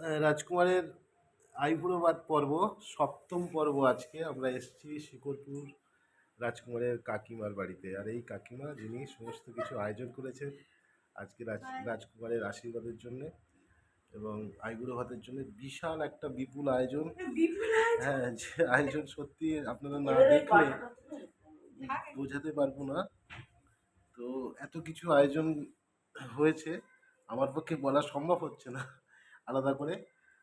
রাজকুমারের আইবুড়োবাদ পর্ব সপ্তম পর্ব আজকে। আমরা এসেছি শিকরপুর রাজকুমারের কাকিমার বাড়িতে। আর এই কাকিমা যিনি সমস্ত কিছু আয়োজন করেছেন আজকে রাজ রাজকুমারের আশীর্বাদের জন্য এবং আইবুড়ো ভাতের জন্য বিশাল একটা বিপুল আয়োজন। হ্যাঁ যে আয়োজন সত্যি আপনারা না দেখলে বোঝাতে পারব না। তো এত কিছু আয়োজন হয়েছে আমার পক্ষে বলা সম্ভব হচ্ছে না। আলাদা করে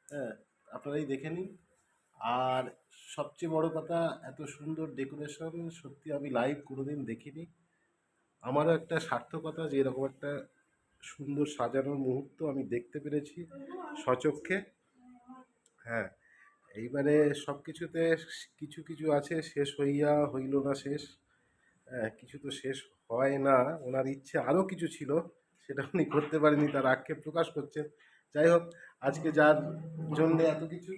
হ্যাঁ আপনারাই দেখে নিন। আর সবচেয়ে বড় কথা এত সুন্দর ডেকোরেশন সত্যি আমি লাইভ কোনোদিন দেখিনি। আমারও একটা সার্থকতা যে এরকম একটা সুন্দর সাজানোর মুহূর্ত আমি দেখতে পেরেছি সচক্ষে হ্যাঁ এইবারে সব কিছুতে কিছু কিছু আছে শেষ হইয়া হইল না শেষ। হ্যাঁ, কিছু তো শেষ হয় না ওনার ইচ্ছে আরও কিছু ছিল সেটা উনি করতে পারেনি তার আক্ষেপ প্রকাশ করছেন। যাই হোক আজকে যার জন্য এত কিছু,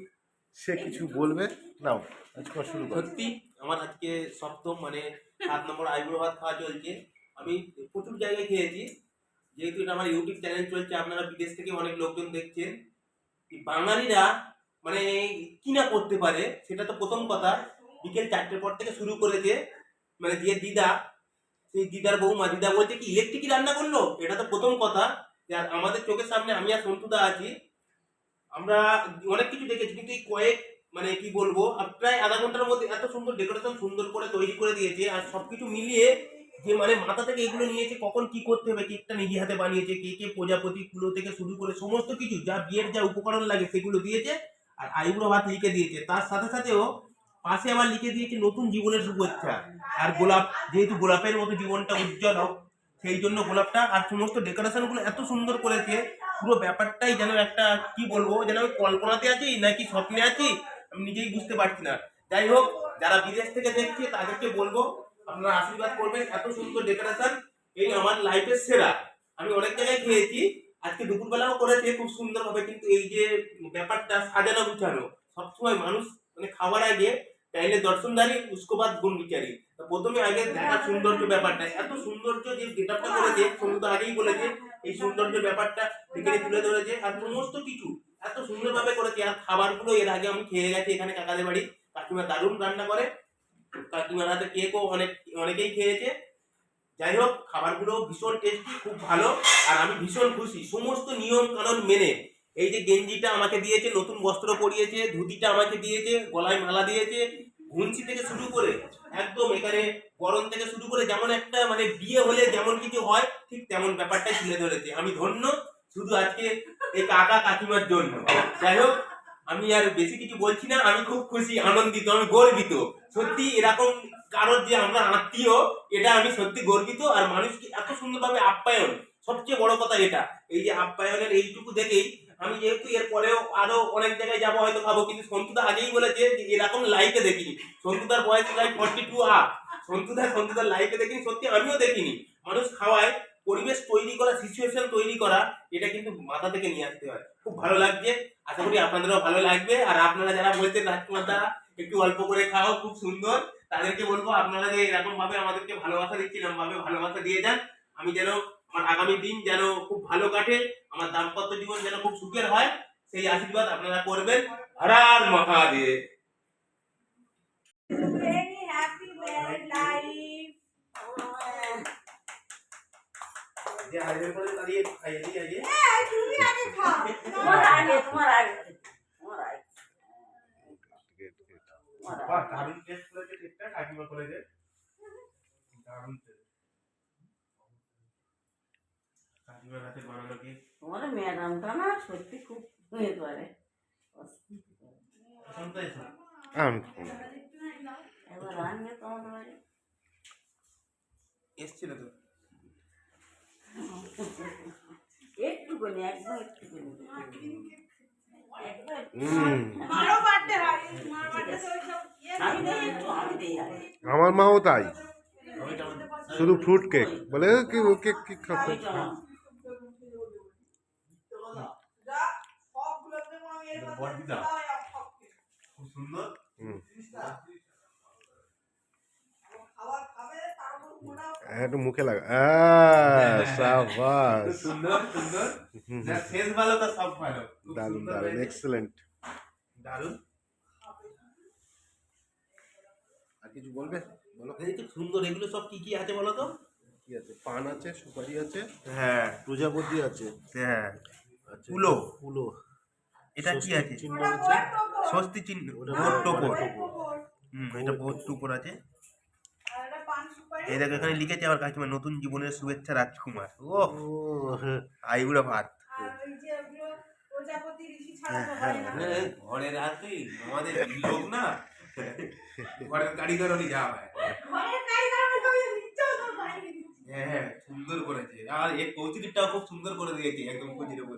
সে কিছু বলবে। নাও, আজকে শুরু সত্যি, আমার আজকে সপ্তম মানে সাত নম্বর আইবুড়ো ভাত খাওয়া চলছে। আমি প্রচুর জায়গায় খেয়েছি। যেহেতু এটা আমার ইউটিউব চ্যানেল চলছে, আপনারা বিদেশ থেকে অনেক লোকজন দেখছেন। বাঙালিরা মানে কি না করতে পারে, সেটা তো প্রথম কথা। বিকেল চারটের পর থেকে শুরু করেছে মানে যে দিদা, সেই দিদার বৌমা, দিদা বলছে কি, ইলেকট্রিকই রান্না করল? এটা তো প্রথম কথা। আমাদের চোখের সামনে আমি আর সন্তুদা আছি। আমরা অনেক কিছু দেখেছি, কিন্তু এই কয়েক মানে কি বলব প্রায় আধা ঘণ্টার মধ্যে এত সুন্দর ডেকোরেশন সুন্দর করে তৈরি করে দিয়েছে, আর সবকিছু মিলিয়ে যে মানে মাথা থেকে এগুলো নিয়েছে, কখন কি করতে হবে, কেকটা নিজে হাতে বানিয়েছে, কে কে প্রজাপতি, কুলো থেকে শুরু করে সমস্ত কিছু, যা বিয়ের যা উপকরণ লাগে সেগুলো দিয়েছে, আর আইবুড়ো ভাত লিখে দিয়েছে। তার সাথে সাথেও পাশে আবার লিখে দিয়েছে নতুন জীবনের শুভেচ্ছা, আর গোলাপ, যেহেতু গোলাপের মতো জীবনটা উজ্জ্বল হোক, সেই জন্য গোলাপটা আর সমস্ত ডেকোরেশনগুলো এত সুন্দর করেছে পুরো ব্যাপারটাই যেন একটা, কি বলব, যেন আমি কল্পনাতে আছি নাকি স্বপ্নে আছি, আমি নিজেই বুঝতে পারছি না। যাই হোক, যারা বিদেশ থেকে দেখছে, তাদেরকে বলব, আপনারা আশীর্বাদ করবেন। এত সুন্দর ডেকোরেশন এই আমার লাইফের সেরা। আমি অনেক জায়গায় খেয়েছি, আজকে দুপুরবেলাও করেছে, খুব সুন্দরভাবে, কিন্তু এই যে ব্যাপারটা, সাজানো গুছানো, সবসময় মানুষ মানে খাবার আগে চাইলে দর্শনদারি, উস্কোবাদ গুণ বিচারি প্রথমে আগে দেখা সৌন্দর্য ব্যাপারটা। এত সৌন্দর্য যে গেটআপটা করেছে সমুদ্র আগেই বলেছে এই সৌন্দর্য ব্যাপারটা এখানে তুলে ধরেছে। আর সমস্ত কিছু এত সুন্দরভাবে করেছে। আর খাবারগুলো এর আগে আমি খেয়ে গেছি এখানে কাকাদের বাড়ি। কাকিমা দারুণ রান্না করে। কাকিমার হাতে কেকও অনেক, অনেকেই খেয়েছে। যাই হোক, খাবারগুলো ভীষণ টেস্টি খুব ভালো। আর আমি ভীষণ খুশি। সমস্ত নিয়ম কানুন মেনে এই যে গেঞ্জিটা আমাকে দিয়েছে, নতুন বস্ত্র পরিয়েছে, ধুতিটা আমাকে দিয়েছে, গলায় মালা দিয়েছে, ঘুঞ্চি থেকে শুরু করে একদম এখানে গরম থেকে শুরু করে যেমন একটা মানে বিয়ে হলে যেমন কিছু হয় ঠিক তেমন ব্যাপারটাই তুলে ধরেছে। আমি ধন্য, শুধু আজকে এই কাকা কাকিমার জন্য। যাই হোক, আমি আর বেশি কিছু বলছি না, আমি খুব খুশি, আনন্দিত, আমি গর্বিত। সত্যি এরকম কারোর যে আমরা আত্মীয়, এটা আমি সত্যি গর্বিত আর মানুষকে এত সুন্দরভাবে আপ্যায়ন। সবচেয়ে বড় কথা এটা, এই যে আপ্যায়নের এইটুকু দেখেই আমি যেহেতু এর পরেও আরও অনেক জায়গায় যাব, হয়তো খাব কিন্তু সন্তুদা আগেই বলেছে যে এরকম লাইফে দেখিনি। সন্তুদার বয়স প্রায় ফর্টি টু আপ সন্তুদা, সন্তুদার লাইফে দেখিনি, সত্যি আমিও দেখিনি। মানুষ খাওয়ায় সিচুয়েশন তৈরি করা, এটা কিন্তু মাথা থেকে নিয়ে আসতে হয়। খুব ভালো লাগছে। আশা করি আপনাদেরও ভালো লাগবে। আর আপনারা যারা বলছেন রাজকুমারদা একটু অল্প করে খাও খুব সুন্দর। তাদেরকে বলব, আপনারা যে এরকম ভাবে আমাদেরকে ভালোবাসা দিচ্ছিলাম ভাবে ভালোবাসা দিয়ে যান। আমি যেন আমার আগামী দিন যেন খুব ভালো কাটে, আমার দাম্পত্য জীবন যেন খুব সুখের হয়, সেই আশীর্বাদ আপনারা করবেন। হরার মহাদেব। করে খাইয়ে দিয়ে আগে হ্যাঁ, তুমি আগে খাও। তোমার আগে তোমার আগে তোমার আগে বাহ দারুণ টেস্ট করেছে কেকটা কাকিমা করেছে দারুণ টেস্ট কাকিমার হাতে বানানো কেক তোমার ম্যাডামটা না সত্যি খুব করে পছন্দ হয়েছে আমি এবার তোমার এসছিল তো একটুখানি একদম একটুখানি একদম হুম মারও birthday হয়, মার birthday তে ওইসব ইয়ে আমি থাকে দিই না। একটু আমি দিই আগে আমার মাও তাই। আমি কেমন শুধু ফ্রুট কেক বলে কি ও কেক কি খাবে? আমি কেমন যা, সবগুলোতে আমি এরকম বড় দিদা। দাও, সবকে। খুব সুন্দর হুম। খাবার খাবে তার উপর মোটাও হ্যাঁ একটু মুখে লাগা আহ, সাবাস। সুন্দর সুন্দর। যা শেষ ভালো তা সব ভালো। খুব দারুণ দারুণ এক্সেলেন্ট দারুণ আর কিছু বলবে? বলো। এই তো সুন্দর এগুলো সব কি কি আছে বলো তো? কি আছে? পান আছে সুপারি আছে। হ্যাঁ। প্রজাপতি আছে। হ্যাঁ। কুলো। কুলো এটা কি আছে? চিহ্ন আছে। স্বস্তি চিহ্ন। ওটা টোপর। টোপর। হুম এটা ভোট টোপর আছে আর একটা পান সুপারি। এই দেখো এখানে লিখেছে আমার কাকিমা নতুন জীবনের শুভেচ্ছা রাজকুমার ও। হ্যাঁ। আইবুড়ো ভাত। আর হয় না। হ্যাঁ, ঘরের আসি আমাদের লোক না। ঘরের কারিগর হলে যা হয়। হ্যাঁ। সুন্দর করেছে। আর এই কৌচিটাও খুব সুন্দর করে দিয়েছে একদম কচির উপর।